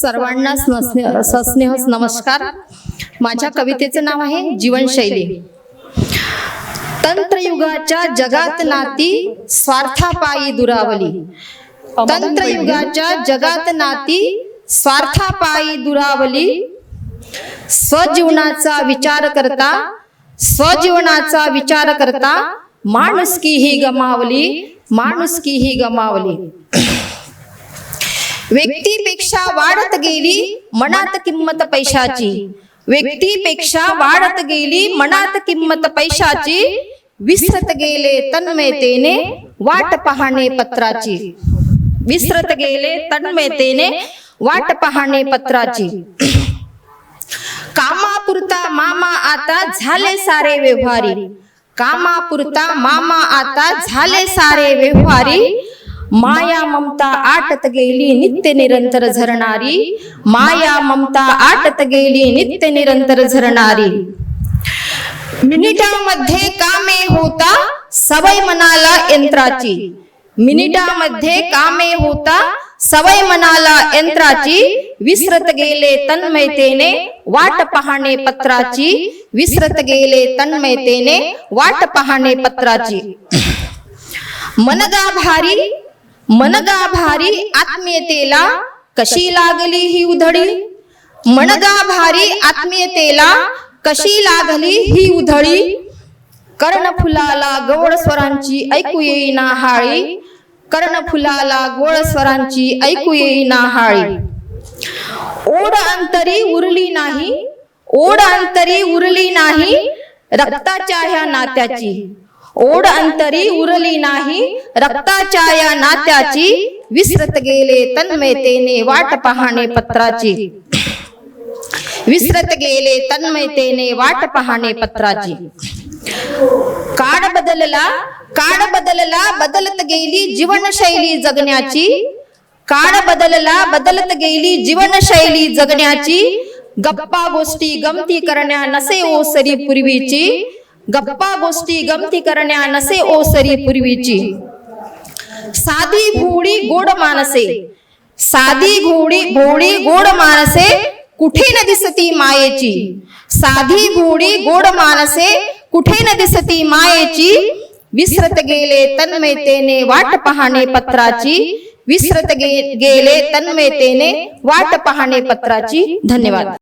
सर्वांना सस्नेह नमस्कार. माझ्या कवितेचं नाव आहे जीवनशैली. तंत्रयुगाच्या जगात नाती स्वार्थापायी दुरावली. तंत्रयुगाच्या जगात नाती स्वार्थापायी दुरावली. स्वजीवनाचा विचार करता स्वजीवनाचा विचार करता माणुसकी ही गमावली माणुसकी ही गमावली. व्यक्तीपेक्षा वाढत गेली मनात किंमत पैशाची. व्यक्तीपेक्षा वाढत गेली मनात किंमत पैशाची. विसरत गेले तन्मयतेने वाट पाहणे पत्राची. विसरत गेले तन्मयतेने वाट पाहणे पत्राची. कामापुरता मामा आता झाले सारे व्यवहारी. कामापुरता मामा आता झाले सारे व्यवहारी. माया ममता आटत गेली नित्य निरंतर झरणारी माया ममता आटत गेली नित्य निरंतर झरणारी मिनिटामध्ये कामे होता सवय मनाला यंत्राची मिनिटामध्ये कामे होता सवय मनाला यंत्राची विसरत गेले तन्मयतेने वाट पाहणे पत्राची विसरत गेले तन्मयतेने वाट पाहणे पत्राची मनगा भारी मनगा भारी आत्मीयतेला कशी लागली ही उधळी? मनगा भारी आत्मीयतेला कशी लागली ही उधळी? कर्णफुलाला गवळ स्वरांची ऐकू येईना हाळी. कर्णफुलाला गोळ स्वरांची ऐकू येईना हाळी. ओढ अंतरी उरली नाही. ओढ अंतरी उरली नाही. रक्ताच्या ह्या नात्याची. ओढ अंतरी उरली नाही रक्ताच्या या नात्याची विसरत गेले तन्मयतेने वाट पाहणे पत्राची. विसरत गेले तन्मयतेने वाट पाहणे पत्राची. काळ बदलला काळ बदलला बदलत गेली जीवनशैली जगण्याची. काळ बदलला बदलत गेली जीवनशैली जगण्याची. गप्पा गोष्टी गमती करण्या नसे ओसरी पूर्वीची. गप्पा गोष्टी गमती करण्या नसे ओसरी पूर्वीची. साधी घोडी गोड मानसे. साधी घोडी घोडी गोड मानसे कुठे न दिसती मायेची. साधी घोडी गोड मानसे कुठे न दिसती मायेची. विसरत गेले तन्मयतेने वाट पाहणे पत्राची. विसरत गे- गेले तन्मयतेने वाट पाहणे पत्राची. धन्यवाद.